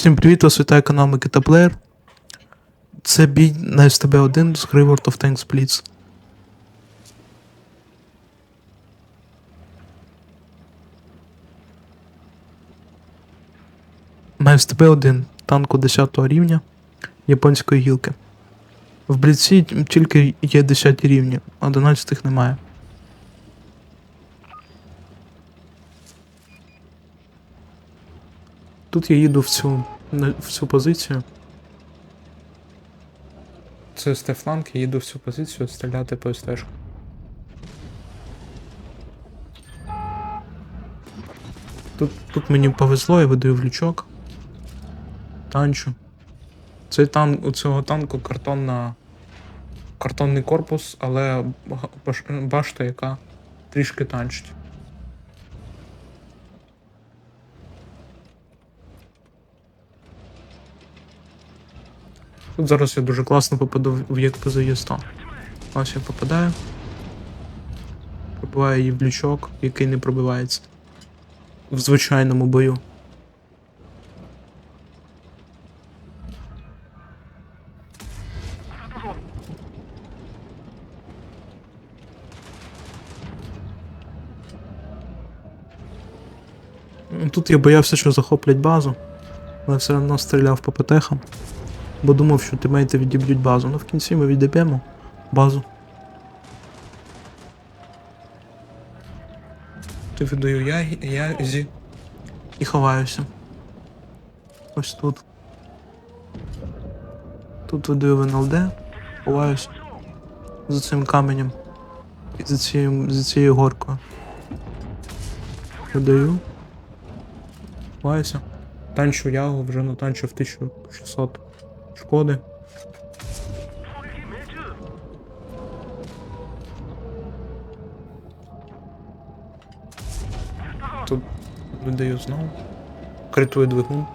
Всім привіт, вас вітає канал Микита Плеєр. Це бій на СТБ-1 з гри World of Tanks Blitz. На СТБ-1 танку 10 рівня японської гілки. В Бліці тільки є 10 рівні, 11 немає. Тут я їду в цю, в цю позицію. Це СТ фланг, я їду в цю позицію стріляти по СТшку. Тут, тут мені повезло, я видаю в лючок. Танчу. Цей танк, у цього танку картонна. Картонний корпус, але башта, яка трішки танчить. Тут зараз я дуже класно попаду в- в ЄКПЗ Є100. Ось я попадаю. Пробиваю її в лючок, який не пробивається. В звичайному бою. Тут я боявся, що захоплять базу, але все одно стріляв по ПТХам, бо думав, що тимейти відіб'ють базу. Ну в кінці ми відіб'ємо базу. Ти видаю я, я зі. І ховаюся. Ось тут. Тут видаю в НЛД, ховаюся. За цим каменем. І за цією, за цією горкою. Видаю. Ховаюся. Танчу ягу вже натанчив 1600 шкоди. Тут видаю знову. Критує двигун.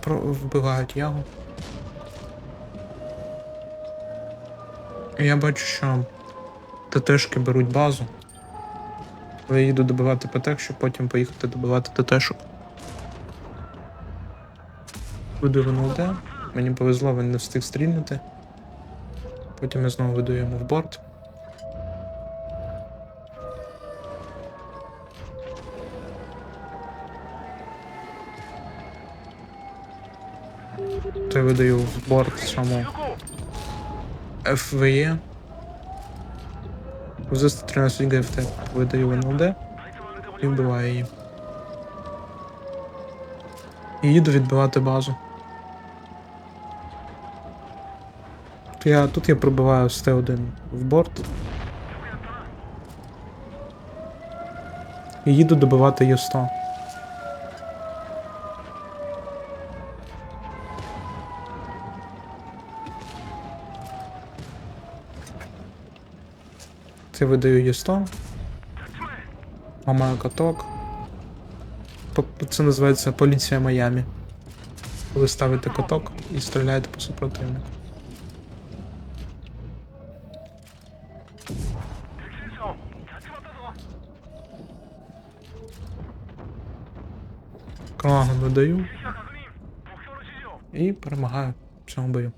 Про вбивають ягу. Я бачу, що ТТшки беруть базу. Я їду добивати ПТ, щоб потім поїхати добивати ТТшок. Буду в НЛД. Мені повезло, він не встиг стрільнути. Потім я знову веду йому в борт. То видаю в борт саму FVE. За 113 ГФТ видаю НЛД і вбиваю її. І їду відбивати базу. Я, тут я пробиваю з Т1 в борт. І їду добивати Є100. Це видаю Є100. Ламаю каток. Це називається поліція Майамі. Коли ставите каток і стріляєте по супротивнику. Калаган видаю. І перемагаю в цьому бою.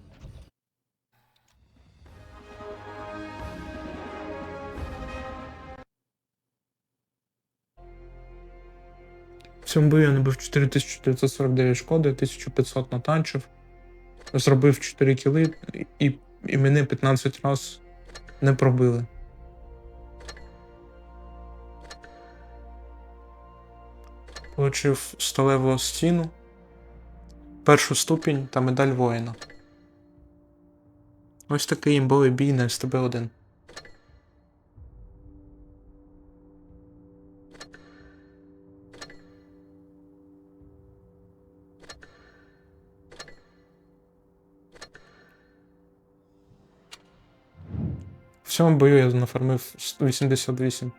Цьому бою я набив 4949 шкоди, 1500 натанчив, зробив 4 кіли і, і мене 15 раз не пробили. Получив сталеву стіну, першу ступінь та медаль воїна. Ось такий імбовий бій на СТБ-1. Цьому бою я нафармив 88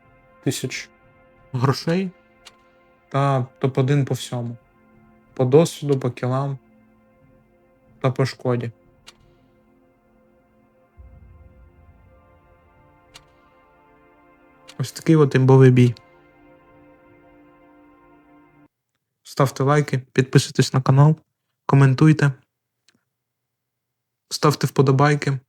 тисяч грошей та топ-1 по всьому. По досвіду, по кілам та по шкоді. Ось такий от імбовий бій. ставте лайки, підписуйтесь на канал, коментуйте, ставте вподобайки.